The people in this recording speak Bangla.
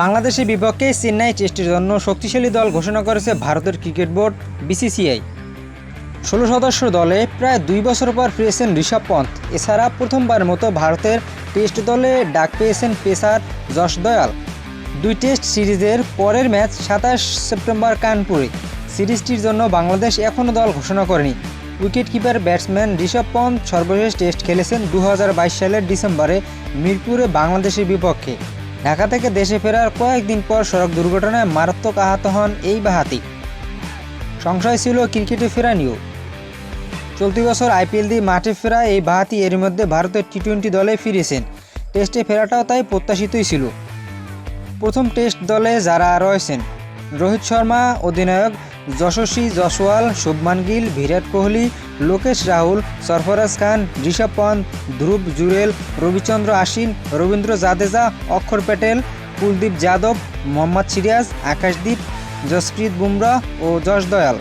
বাংলাদেশের বিপক্ষে চেন্নাই টেস্টের জন্য শক্তিশালী দল ঘোষণা করেছে ভারতের ক্রিকেট বোর্ড, বিসিসিআই। ষোলো সদস্য দলে প্রায় দুই বছর পর ফিরেছেন ঋষভ পন্থ। এছাড়া প্রথমবার মতো ভারতের টেস্ট দলে ডাক পেয়েছেন পেসার যশ দয়াল। দুই টেস্ট সিরিজের পরের ম্যাচ সাতাশ সেপ্টেম্বর কানপুরে। সিরিজটির জন্য বাংলাদেশ এখনও দল ঘোষণা করেনি। Wicket keeper batsman Rishabh Pant সর্বশেষ টেস্ট খেলেছেন দু হাজার বাইশ সালের ডিসেম্বরে মিরপুরে বাংলাদেশের বিপক্ষে। ঢাকা থেকে দেশে ফেরার কয়েকদিন পর সড়ক দুর্ঘটনায় মারাত্মক আহত হন এই বাহাতি। সংশয় ছিল ক্রিকেটে ফেরা নিয়েও চলতি বছর আইপিএল দিয়ে মাঠে ফেরা এই বাহাতি এর মধ্যে ভারতের টি টোয়েন্টি দলে ফিরেছেন। টেস্টে ফেরাটাও তাই প্রত্যাশিতই ছিল। প্রথম টেস্ট দলে যারা রয়েছেন রোহিত শর্মা, অধিনায়ক যশস্বী জসওয়াল শুভমান গিল, বিরাট কোহলি, লোকেশ রাহুল, সরফরাজ খান, ঋষভ পন্থ, ধ্রুব জুরেল, রবিচন্দ্র আশ্বিন, রবীন্দ্র জাদেজা, অক্ষর প্যাটেল, কুলদীপ যাদব, মোহাম্মদ সিরাজ, আকাশদীপ জসপ্রীত বুমরা ও যশ দয়াল।